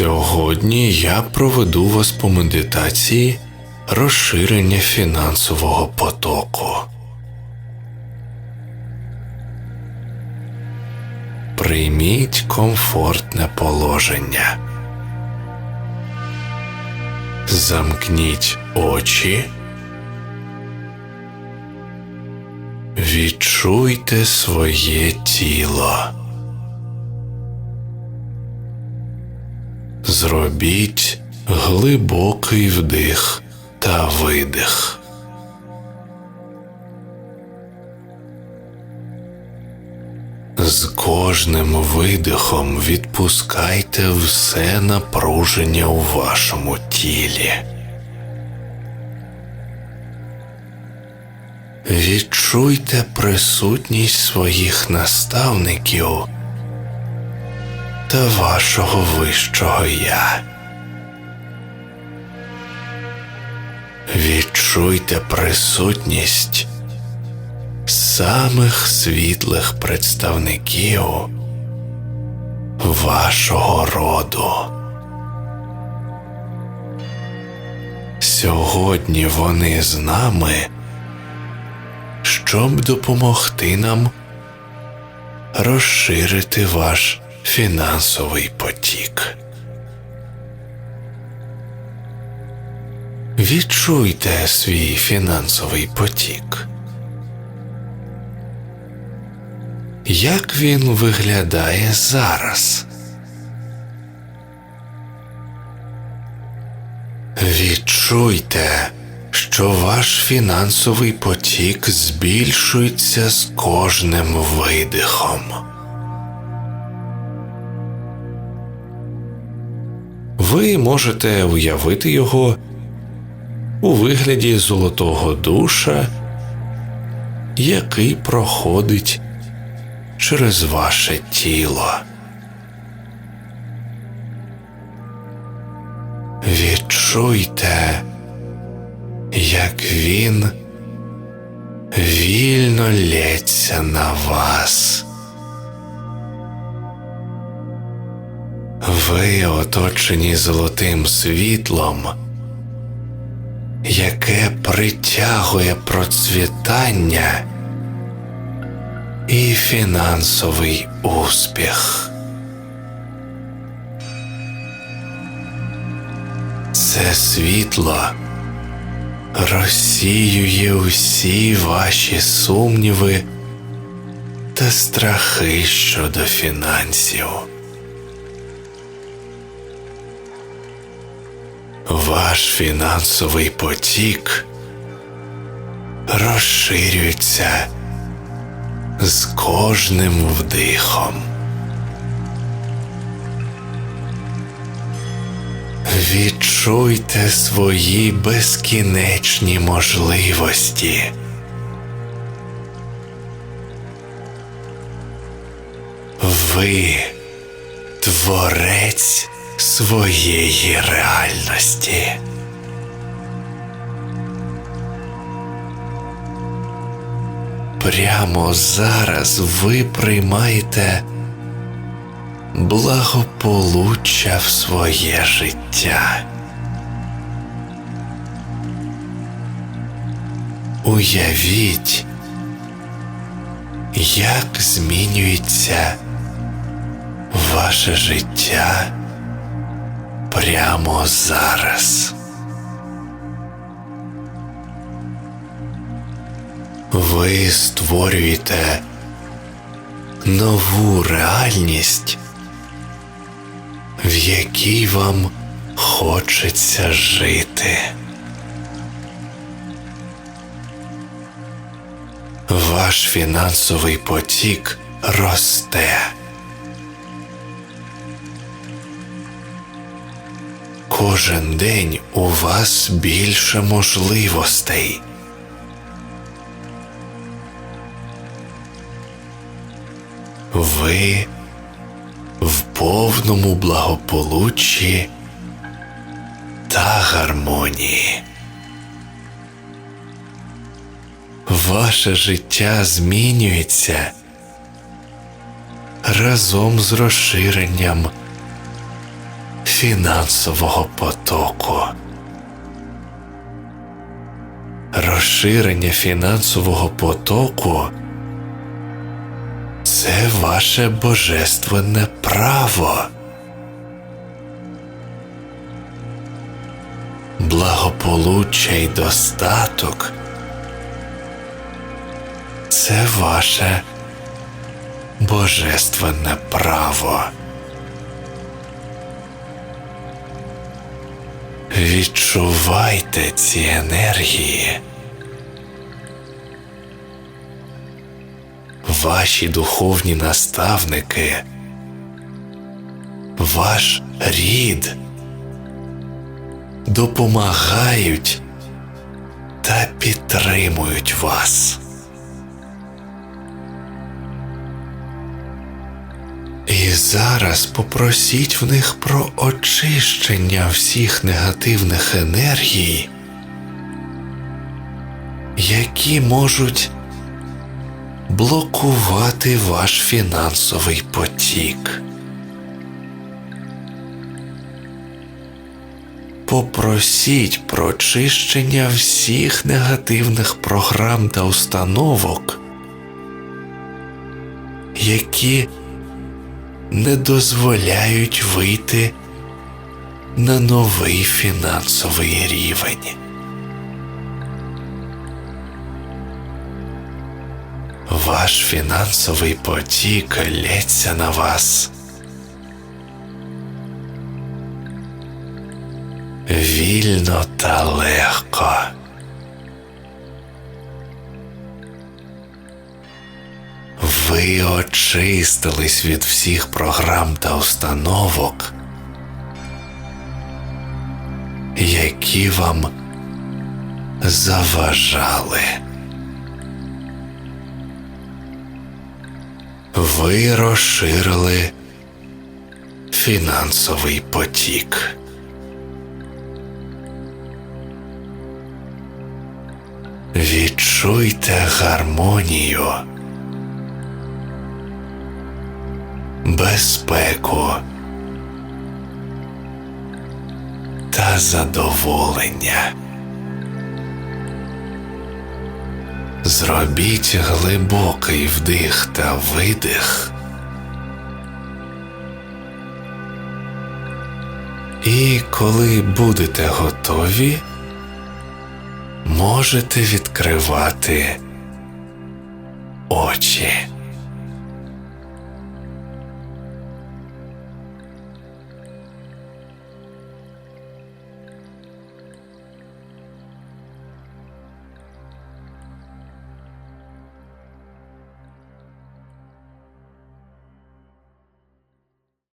Сьогодні я проведу вас по медитації розширення фінансового потоку. Прийміть комфортне положення. Замкніть очі. Відчуйте своє тіло. Зробіть глибокий вдих та видих. З кожним видихом відпускайте все напруження у вашому тілі. Відчуйте присутність своїх наставників та вашого вищого я. Відчуйте присутність самих світлих представників вашого роду. Сьогодні вони з нами, щоб допомогти нам розширити ваш фінансовий потік. Відчуйте свій фінансовий потік. Як він виглядає зараз? Відчуйте, що ваш фінансовий потік збільшується з кожним видихом. Ви можете уявити його у вигляді золотого душа, який проходить через ваше тіло. Відчуйте, як він вільно лється на вас. Ви оточені золотим світлом, яке притягує процвітання і фінансовий успіх. Це світло розсіює усі ваші сумніви та страхи щодо фінансів. Ваш фінансовий потік розширюється з кожним вдихом. Відчуйте свої безкінечні можливості. Ви творець своєї реальності. Прямо зараз ви приймаєте благополуччя в своє життя. Уявіть, як змінюється ваше життя прямо зараз. Ви створюєте нову реальність, в якій вам хочеться жити. Ваш фінансовий потік росте. Кожен день у вас більше можливостей. Ви в повному благополуччі та гармонії. Ваше життя змінюється разом з розширенням фінансового потоку. Розширення фінансового потоку це ваше божественне право. Благополуччя й достаток це ваше божественне право. Відчувайте ці енергії. Ваші духовні наставники, ваш рід допомагають та підтримують вас. Зараз попросіть в них про очищення всіх негативних енергій, які можуть блокувати ваш фінансовий потік. Попросіть про чищення всіх негативних програм та установок, які не дозволяють вийти на новий фінансовий рівень. Ваш фінансовий потік лється на вас. Вільно та легко. Ви очистились від всіх програм та установок, які вам заважали. Ви розширили фінансовий потік. Відчуйте гармонію, безпеку та задоволення. Зробіть глибокий вдих та видих. І коли будете готові, можете відкривати очі.